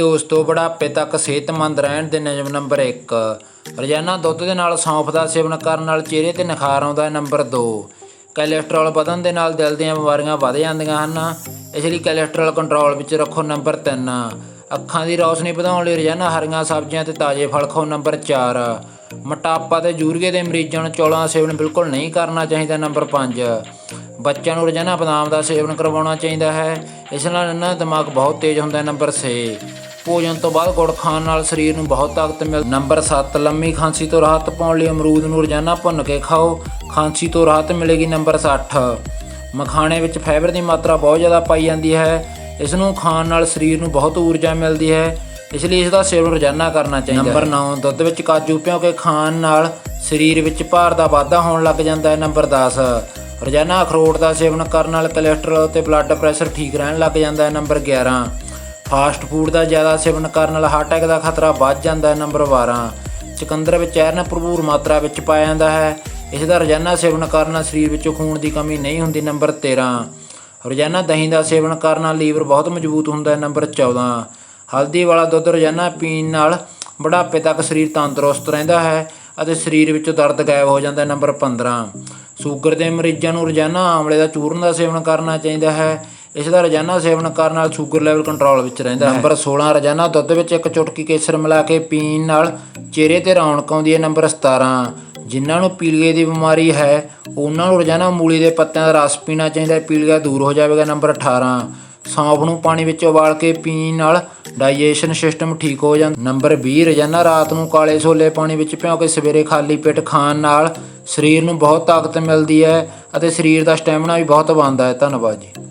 ਦੋਸਤੋ ਬੁਢਾਪੇ ਤੱਕ ਸਿਹਤਮੰਦ ਰਹਿਣ ਦੇ ਨਿਯਮ ਨੰਬਰ 1 ਰੋਜ਼ਾਨਾ ਦੁੱਧ ਦੇ ਨਾਲ ਸੌਂਫ ਦਾ ਸੇਵਨ ਕਰਨ ਨਾਲ ਚਿਹਰੇ ਤੇ ਨਿਖਾਰ ਆਉਂਦਾ ਹੈ ਨੰਬਰ 2 ਕੋਲੇਸਟ੍ਰੋਲ ਵਧਣ ਦੇ ਨਾਲ ਦਿਲ ਦੀਆਂ ਬਿਮਾਰੀਆਂ ਵੱਧ ਜਾਂਦੀਆਂ ਹਨ। ਇਸ ਲਈ ਕੋਲੇਸਟ੍ਰੋਲ ਕੰਟਰੋਲ ਵਿੱਚ ਰੱਖੋ ਨੰਬਰ 3 ਅੱਖਾਂ ਦੀ ਰੌਸ਼ਨੀ ਵਧਾਉਣ ਲਈ ਰੋਜ਼ਾਨਾ ਹਰੀਆਂ ਸਬਜ਼ੀਆਂ ਤੇ ਤਾਜ਼ੇ ਫਲ ਖਾਓ ਨੰਬਰ 4 ਮੋਟਾਪਾ ਤੇ ਯੂਰੀਏ ਦੇ ਮਰੀਜ਼ਾਂ ਨੂੰ ਚੌਲਾਂ ਦਾ ਸੇਵਨ ਬਿਲਕੁਲ ਨਹੀਂ ਕਰਨਾ ਚਾਹੀਦਾ ਨੰਬਰ 5 ਬੱਚਿਆਂ ਨੂੰ ਰੋਜ਼ਾਨਾ ਬਦਾਮ ਦਾ ਸੇਵਨ ਕਰਵਾਉਣਾ ਚਾਹੀਦਾ ਹੈ। ਇਸ ਨਾਲ ਇਹਨਾਂ ਦਾ ਦਿਮਾਗ ਬਹੁਤ ਤੇਜ਼ ਹੁੰਦਾ ਹੈ ਨੰਬਰ 6 ਭੋਜਨ ਤੋਂ ਬਾਅਦ ਗੁੜ ਖਾਣ ਨਾਲ ਸਰੀਰ ਨੂੰ ਬਹੁਤ ਤਾਕਤ ਮਿਲ ਨੰਬਰ 7 ਲੰਮੀ ਖਾਂਸੀ ਤੋਂ ਰਾਹਤ ਪਾਉਣ ਲਈ ਅਮਰੂਦ ਨੂੰ ਰੋਜ਼ਾਨਾ ਭੁੰਨ ਕੇ ਖਾਓ। ਖਾਂਸੀ ਤੋਂ ਰਾਹਤ ਮਿਲੇਗੀ ਨੰਬਰ 60 ਮਖਾਣੇ ਵਿੱਚ ਫਾਈਬਰ ਦੀ ਮਾਤਰਾ ਬਹੁਤ ਜ਼ਿਆਦਾ ਪਾਈ ਜਾਂਦੀ ਹੈ। ਇਸ ਨੂੰ ਖਾਣ ਨਾਲ ਸਰੀਰ ਨੂੰ ਬਹੁਤ ਊਰਜਾ ਮਿਲਦੀ ਹੈ। ਇਸ ਲਈ ਇਸ ਦਾ ਸੇਵਨ ਰੋਜ਼ਾਨਾ ਕਰਨਾ ਚਾਹੀਦਾ ਨੰਬਰ 9 ਦੁੱਧ ਵਿੱਚ ਕਾਜੂ ਭਿਓ ਕੇ ਖਾਣ ਨਾਲ ਸਰੀਰ ਵਿੱਚ ਭਾਰ ਦਾ ਵਾਧਾ ਹੋਣ ਲੱਗ ਜਾਂਦਾ ਹੈ। ਨੰਬਰ 10 ਰੋਜ਼ਾਨਾ ਅਖਰੋਟ ਦਾ ਸੇਵਨ ਕਰਨ ਨਾਲ ਕੋਲੇਸਟ੍ਰੋਲ ਅਤੇ ਬਲੱਡ ਪ੍ਰੈਸ਼ਰ ਠੀਕ ਰਹਿਣ ਲੱਗ ਜਾਂਦਾ ਹੈ। ਨੰਬਰ 11 ਫਾਸਟ ਫੂਡ ਦਾ ਜ਼ਿਆਦਾ ਸੇਵਨ ਕਰਨ ਨਾਲ ਹਾਰਟ ਅਟੈਕ ਦਾ ਖਤਰਾ ਵੱਧ ਜਾਂਦਾ ਹੈ, ਨੰਬਰ 12 ਚੁਕੰਦਰ ਵਿੱਚ ਆਇਰਨ ਭਰਪੂਰ ਮਾਤਰਾ ਵਿੱਚ ਪਾਇਆ ਜਾਂਦਾ ਹੈ। ਇਸ ਦਾ ਰੋਜ਼ਾਨਾ ਸੇਵਨ ਕਰਨ ਨਾਲ ਸਰੀਰ ਵਿੱਚ ਖੂਨ ਦੀ ਕਮੀ ਨਹੀਂ ਹੁੰਦੀ, ਨੰਬਰ 13 ਰੋਜ਼ਾਨਾ ਦਹੀਂ ਦਾ ਸੇਵਨ ਕਰਨ ਨਾਲ ਲੀਵਰ ਬਹੁਤ ਮਜ਼ਬੂਤ ਹੁੰਦਾ ਹੈ, ਨੰਬਰ 14 ਹਲਦੀ ਵਾਲਾ ਦੁੱਧ ਰੋਜ਼ਾਨਾ ਪੀਣ ਨਾਲ ਬੁਢਾਪੇ ਤੱਕ ਸਰੀਰ ਤੰਦਰੁਸਤ ਰਹਿੰਦਾ ਹੈ ਅਤੇ ਸਰੀਰ ਵਿੱਚੋਂ ਦਰਦ ਗਾਇਬ ਹੋ ਜਾਂਦਾ ਹੈ, ਨੰਬਰ 15 ਸ਼ੂਗਰ ਦੇ ਮਰੀਜ਼ਾਂ ਨੂੰ ਰੋਜ਼ਾਨਾ ਆਮਲੇ ਦਾ ਚੂਰਨ ਦਾ ਸੇਵਨ ਕਰਨਾ ਚਾਹੀਦਾ ਹੈ। ਇਸ ਦਾ ਰੋਜ਼ਾਨਾ ਸੇਵਨ ਕਰਨ ਨਾਲ ਸ਼ੂਗਰ ਲੈਵਲ ਕੰਟਰੋਲ ਵਿੱਚ ਰਹਿੰਦਾ ਹੈ। ਨੰਬਰ 16 ਰੋਜ਼ਾਨਾ ਦੁੱਧ ਵਿੱਚ ਇੱਕ ਚੁਟਕੀ ਕੇਸਰ ਮਿਲਾ ਕੇ ਪੀਣ ਨਾਲ ਚਿਹਰੇ ਤੇ ਰੌਣਕ ਆਉਂਦੀ ਹੈ, ਨੰਬਰ 17 ਜਿਨ੍ਹਾਂ ਨੂੰ ਪੀਲੀਏ ਦੀ ਬਿਮਾਰੀ ਹੈ, ਉਹਨਾਂ ਨੂੰ ਰੋਜ਼ਾਨਾ ਮੂਲੀ ਦੇ ਪੱਤਿਆਂ ਦਾ ਰਸ ਪੀਣਾ ਚਾਹੀਦਾ ਹੈ, ਪੀਲੀਆ ਦੂਰ ਹੋ ਜਾਵੇਗਾ, ਨੰਬਰ 18 ਸੌਂਫ ਨੂੰ ਪਾਣੀ ਵਿੱਚ ਉਬਾਲ ਕੇ ਪੀਣ ਨਾਲ ਡਾਈਜੈਸ਼ਨ ਸਿਸਟਮ ਠੀਕ ਹੋ ਜਾਂਦਾ। ਨੰਬਰ 20 ਰੋਜ਼ਾਨਾ ਰਾਤ ਨੂੰ ਕਾਲੇ ਛੋਲੇ ਪਾਣੀ ਵਿੱਚ ਭਿਓ ਕੇ ਸਵੇਰੇ ਖਾਲੀ ਪੇਟ ਖਾਣ ਨਾਲ ਸਰੀਰ ਨੂੰ ਬਹੁਤ ਤਾਕਤ ਮਿਲਦੀ ਹੈ ਅਤੇ ਸਰੀਰ ਦਾ ਸਟੈਮਿਨਾ ਵੀ ਬਹੁਤ ਬਣਦਾ ਹੈ। ਧੰਨਵਾਦ ਜੀ।